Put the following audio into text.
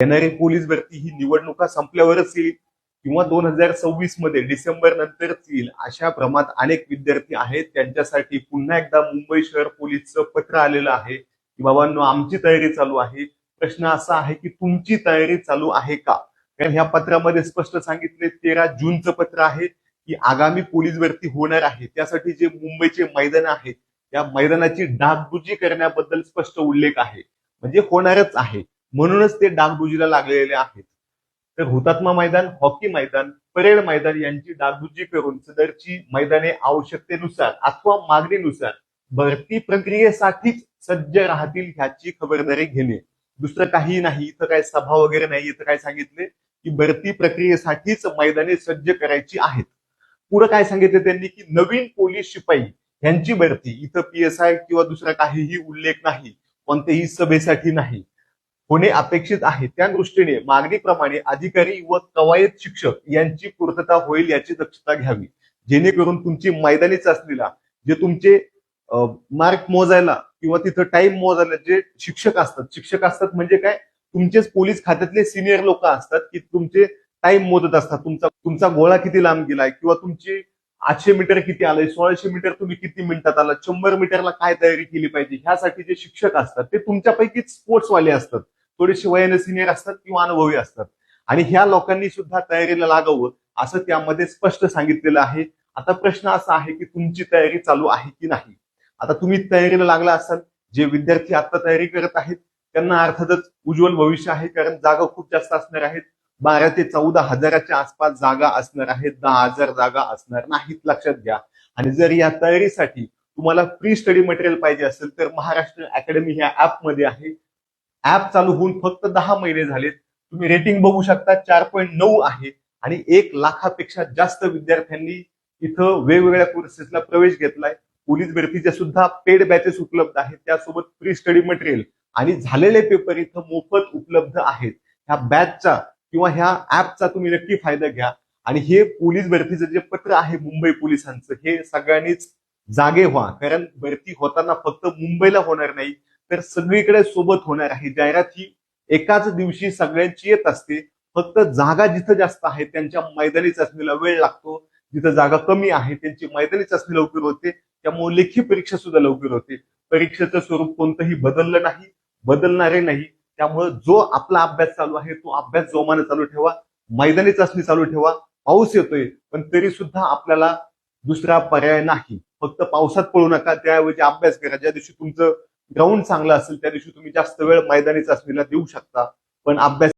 येणारी पोलीस भरती ही निवडणुका संपल्यावरच येईल किंवा दोन हजार सव्वीसमध्ये डिसेंबर नंतरच येईल अशा प्रमाणात अनेक विद्यार्थी आहेत. त्यांच्यासाठी पुन्हा एकदा मुंबई शहर पोलीसचं पत्र आलेलं आहे की बाबांनो आमची तयारी चालू आहे. प्रश्न असा आहे की तुमची तयारी चालू आहे का? कारण ह्या पत्रामध्ये स्पष्ट सांगितले तेरा जूनचं पत्र आहे की आगामी पोलीस भरती होणार आहे. त्यासाठी जे मुंबईचे मैदान आहेत त्या मैदानाची डागडुजी करण्याबद्दल स्पष्ट उल्लेख आहे. म्हणजे होणारच आहे. म्हणूनच ते डागडुजीला लागलेले आहेत. तर हुतात्मा मैदान हॉकी मैदान परेड मैदान यांची डागडुजी करून सदरची मैदाने आवश्यकतेनुसार अथवा मागणीनुसार भरती प्रक्रियेसाठीच सज्ज राहतील ह्याची खबरदारी घेणे. दुसरं काही नाही. इथं काय सभा वगैरे नाही. इथं काय सांगितले? की भरती प्रक्रियेसाठीच मैदाने सज्ज करायची आहेत. पुढे काय सांगितले त्यांनी? की नवीन पोलीस शिपाई यांची भरती. इथं पीएसआय किंवा दुसरा काहीही उल्लेख नाही. कोणत्याही सभेसाठी नाही. होणे अपेक्षित आहे. त्या दृष्टीने मागणीप्रमाणे अधिकारी व कवायत शिक्षक यांची पूर्तता होईल याची दक्षता घ्यावी. जेणेकरून तुमची मैदानी चाचणीला जे तुमचे मार्क मोजायला किंवा तिथं टाइम मोजायला जे शिक्षक असतात शिक्षक असतात म्हणजे काय? तुमचेच पोलीस खात्यातले सिनियर लोक असतात की तुमचे टाइम मोजत असतात. तुमचा तुमचा गोळा किती लांब गेलाय किंवा तुमची आठशे मीटर किती आलंय सोळाशे मीटर तुम्ही किती मिनिटात आला शंभर मीटरला काय तयारी केली पाहिजे? ह्यासाठी जे शिक्षक असतात ते तुमच्यापैकीच स्पोर्ट्सवाले असतात. थोडीशी वयाने सिनियर असतात किंवा अनुभवी असतात. आणि ह्या लोकांनी सुद्धा तयारीला लागावं असं त्यामध्ये स्पष्ट सांगितलेलं आहे. आता प्रश्न असा आहे की तुमची तयारी चालू आहे की नाही? आता तुम्ही तयारीला लागला असाल जे विद्यार्थी आता तयारी करत आहेत त्यांना अर्थातच उज्ज्वल भविष्य आहे कारण जागा खूप जास्त असणार आहेत. बारा ते चौदा हजाराच्या आसपास जागा असणार आहेत दहा हजार जागा असणार नाहीत लक्षात घ्या. आणि जर या तयारीसाठी तुम्हाला फ्री स्टडी मटेरियल पाहिजे असेल तर महाराष्ट्र अकॅडमी ह्या ऍपमध्ये आहे. ऍप चालू होऊन फक्त दहा महिने झालेत. तुम्ही रेटिंग बघू शकता चार पॉईंट नऊ आहे. आणि एक लाखापेक्षा जास्त विद्यार्थ्यांनी इथं वेगवेगळ्या कोर्सेसला प्रवेश घेतलाय. पोलीस भरतीच्या सुद्धा पेड बॅचेस उपलब्ध आहेत. त्यासोबत प्री स्टडी मटेरियल आणि झालेले पेपर इथं मोफत उपलब्ध आहेत. ह्या बॅचचा किंवा ह्या ऍपचा तुम्ही नक्की फायदा घ्या. आणि हे पोलीस भरतीचं जे पत्र आहे मुंबई पोलिसांचं हे सगळ्यांनीच जागे व्हा. कारण भरती होताना फक्त मुंबईला होणार नाही तर सगळीकडे सोबत होणार आहे. जाहिरात ही एकाच दिवशी सगळ्यांची येत असते. फक्त जागा जिथं जास्त आहे त्यांच्या मैदानी चाचणीला वेळ लागतो. जिथं जागा कमी आहे त्यांची मैदानी चाचणी लवकर होते. त्यामुळे लेखी परीक्षा सुद्धा लवकर होते. परीक्षेचं स्वरूप कोणतंही बदललं नाही बदलणारे नाही. त्यामुळे जो आपला अभ्यास चालू आहे तो अभ्यास जोमाने चालू ठेवा. मैदानी चाचणी चालू ठेवा. पाऊस येतोय पण तरी सुद्धा आपल्याला दुसरा पर्याय नाही. फक्त पावसात पळू नका. त्याऐवजी अभ्यास करा. ज्या दिवशी तुमचं ग्राउंड चांगलं असेल त्या दिवशी तुम्ही जास्त वेळ मैदानी चाचणीला देऊ शकता. पण अभ्यास